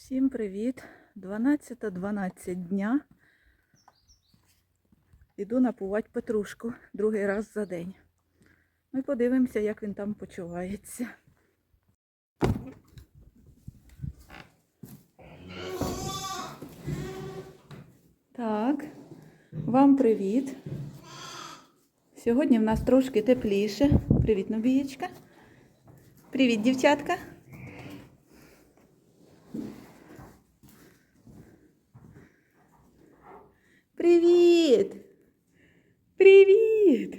Всім привіт! 12.12 12 дня. Іду напувати Петрушку другий раз за день. Ми подивимося, як він там почувається. Так, вам привіт. Сьогодні в нас трошки тепліше. Привіт, Нобієчка. Привіт, дівчатка. Привіт! Привіт!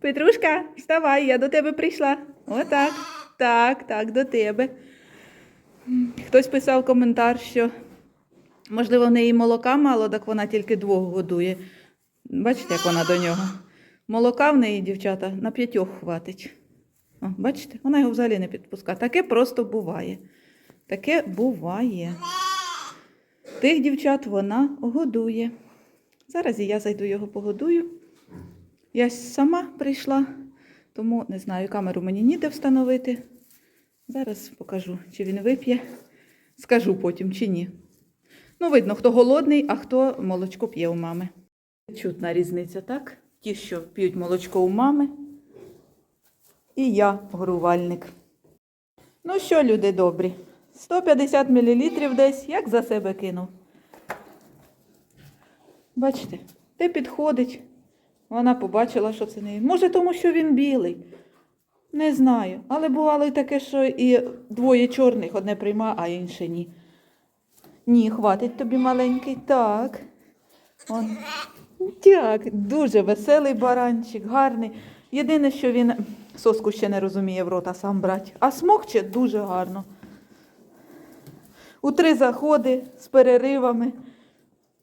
Петрушка, вставай, я до тебе прийшла. Отак. Так, так, до тебе. Хтось писав коментар, що можливо в неї молока мало, так вона тільки двох годує. Бачите, як вона до нього. Молока в неї, дівчата, на п'ятьох хватить. О, бачите, вона його взагалі не підпускає. Таке просто буває. Таке буває. Тих дівчат вона годує. Зараз і я зайду його погодую. Я сама прийшла, тому не знаю, камеру мені ніде встановити. Зараз покажу, чи він вип'є. Скажу потім, чи ні. Ну, видно, хто голодний, а хто молочко п'є у мами. Чутна різниця, так? Ті, що п'ють молочко у мами. І я горувальник. Ну що, люди добрі, 150 мл десь, як за себе кинув. Бачите, те підходить. Вона побачила, що це не. Може, тому що він білий. Не знаю. Але бувало і таке, що і двоє чорних одне прийма, а інше ні. Ні, хватить тобі маленький. Так. Он. Так, дуже веселий баранчик, гарний. Єдине, що він соску ще не розуміє в рота сам брати. А смокче дуже гарно. У три заходи з переривами.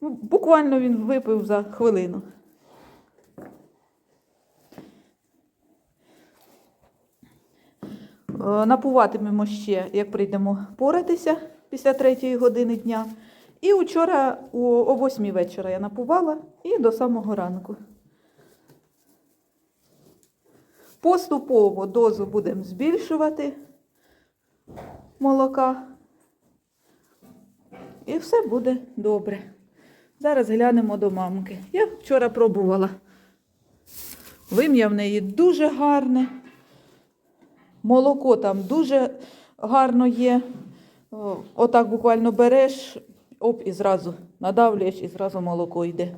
Ну, буквально він випив за хвилину. Е, Напуватимемо ще, як прийдемо поратися після третьої години дня. І вчора о, 8 вечора я напувала і до самого ранку. Поступово дозу будемо збільшувати молока. І все буде добре. Зараз глянемо до мамки. Я вчора пробувала. Вим'я в неї дуже гарне. Молоко там дуже гарно є. Отак буквально береш, оп, і зразу надавлюєш, і зразу молоко йде.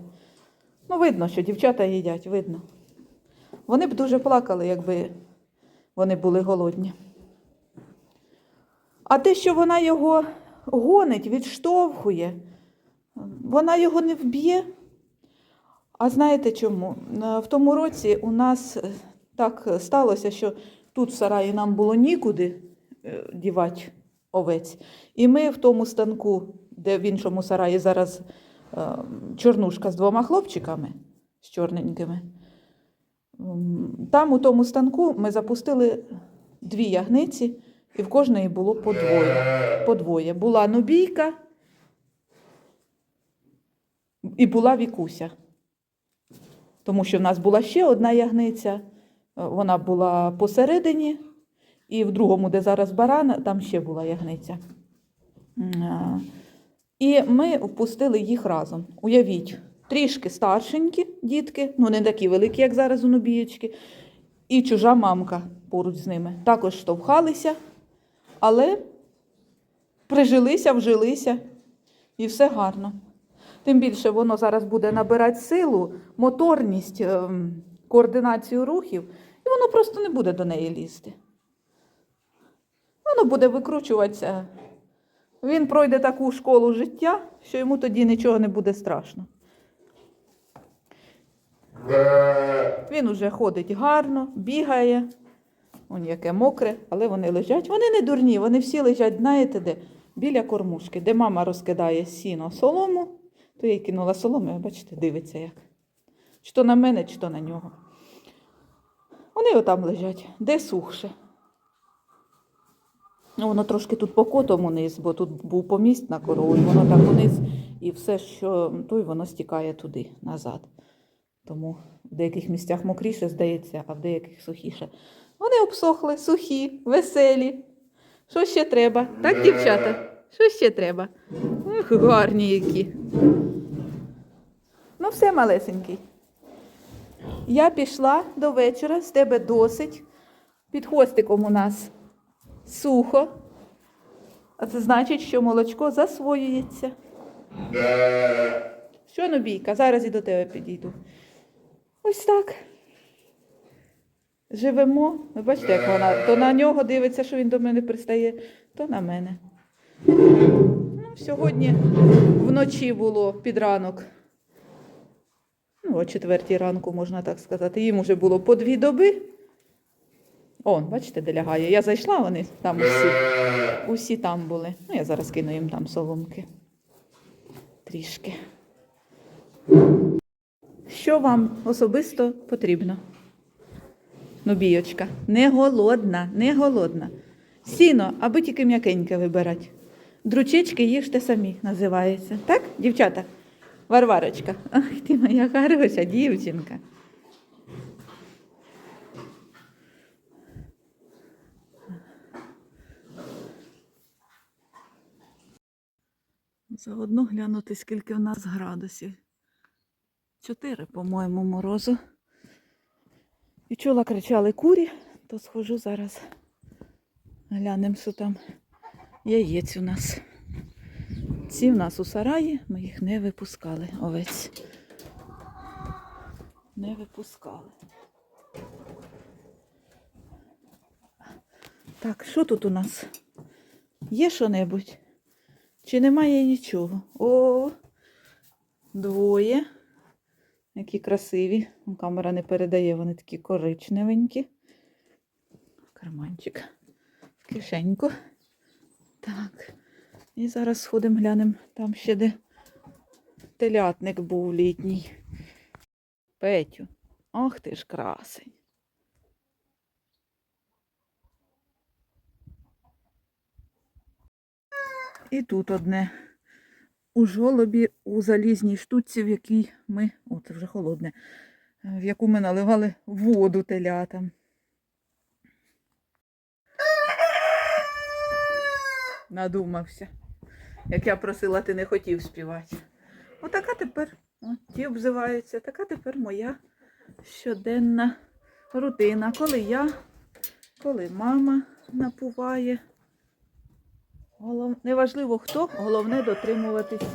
Ну, видно, що дівчата їдять, видно. Вони б дуже плакали, якби вони були голодні. А те, що вона його гонить, відштовхує, вона його не вб'є. А знаєте чому? Е, В тому році у нас е, так сталося, що тут в сараї нам було нікуди е, дівати овець. І ми в тому станку, де в іншому сараї зараз е, чорнушка з двома хлопчиками, з чорненькими, там у тому станку ми запустили дві ягниці, і в кожної було по двоє. По двоє. Була нобійка і була вікуся. Тому що в нас була ще одна ягниця, е, вона була посередині, і в другому, де зараз баран, там ще була ягниця. І ми впустили їх разом. Уявіть, трішки старшенькі дітки, ну не такі великі, як зараз у нобієчки, і чужа мамка поруч з ними. Також штовхалися, але прижилися, вжилися, і все гарно. Тим більше воно зараз буде набирати силу, моторність, ем, координацію рухів, і воно просто не буде до неї лізти. Воно буде викручуватися. Він пройде таку школу життя, що йому тоді нічого не буде страшно. Він уже ходить гарно, бігає. Он яке мокре, але вони лежать. Вони не дурні, вони всі лежать, знаєте де? Біля кормушки, де мама розкидає сіно солому, то я кинула солому, бачите, дивиться як. Чи то на мене, чи то на нього. Вони отам лежать, де сухше. Ну, воно трошки тут по котом униз, бо тут був поміст на корову, і воно так униз, і все, що то, й воно стікає туди, назад. Тому в деяких місцях мокріше, здається, а в деяких сухіше. Вони обсохли, сухі, веселі. Що ще треба? Так, дівчата? Що ще треба? Ох, гарні які. Ну, все, малесенький. Я пішла до вечора, з тебе досить. Під хвостиком у нас сухо. А це значить, що молочко засвоюється. Що, Нобійка, зараз і до тебе підійду. Ось так. Живемо. Ви бачите, як вона то на нього дивиться, що він до мене пристає, то на мене. Сьогодні вночі було під ранок. Ну, о четвертій ранку, можна так сказати. Їм уже було по дві доби. Он, бачите, де лягає. Я зайшла, вони там усі. Усі там були. Ну, я зараз кину їм там соломки. Трішки. Що вам особисто потрібно? Ну, біочка, не голодна, не голодна. Сіно, аби тільки м'якеньке вибирати. Дручечки їжте самі, називається. Так, дівчата? Варварочка. Ах, ти моя хороша дівчинка. Заодно глянути, скільки в нас градусів. Чотири, по-моєму, морозу. І чула, кричали курі, то схожу зараз. Глянемо, що там яєць у нас. Ці в нас у сараї, ми їх не випускали, овець. Не випускали. Так, що тут у нас? Є що-небудь? Чи немає нічого? О, двоє. Які красиві. Ну, Камера не передає, вони такі коричневенькі. Карманчик. Кишеньку. Так. І зараз сходимо, глянемо там ще де телятник був літній. Петю. Ох ти ж красень. І тут одне. У жолобі у залізній штуці, в якій ми, о, це вже холодне, в яку ми наливали воду телятам. Надумався. Як я просила, ти не хотів співати. Отака тепер, о, ті обзиваються, така тепер моя щоденна рутина. Коли я, коли мама напуває. Голов... Неважливо хто, головне дотримуватись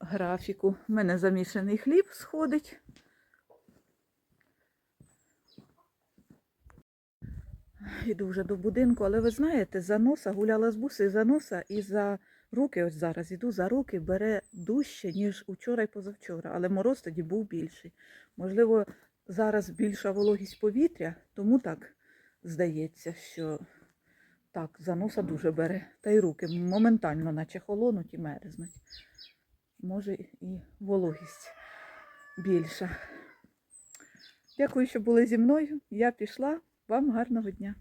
графіку. У мене замішаний хліб сходить. Іду вже до будинку, але ви знаєте, за носа гуляла з буси за носа і за руки, ось зараз іду за руки, бере дужче, ніж учора і позавчора. Але мороз тоді був більший. Можливо, зараз більша вологість повітря, тому так здається, що так, за носа дуже бере. Та й руки моментально, наче холонуть і мерзнуть. Може і вологість більша. Дякую, що були зі мною. Я пішла. Вам гарного дня.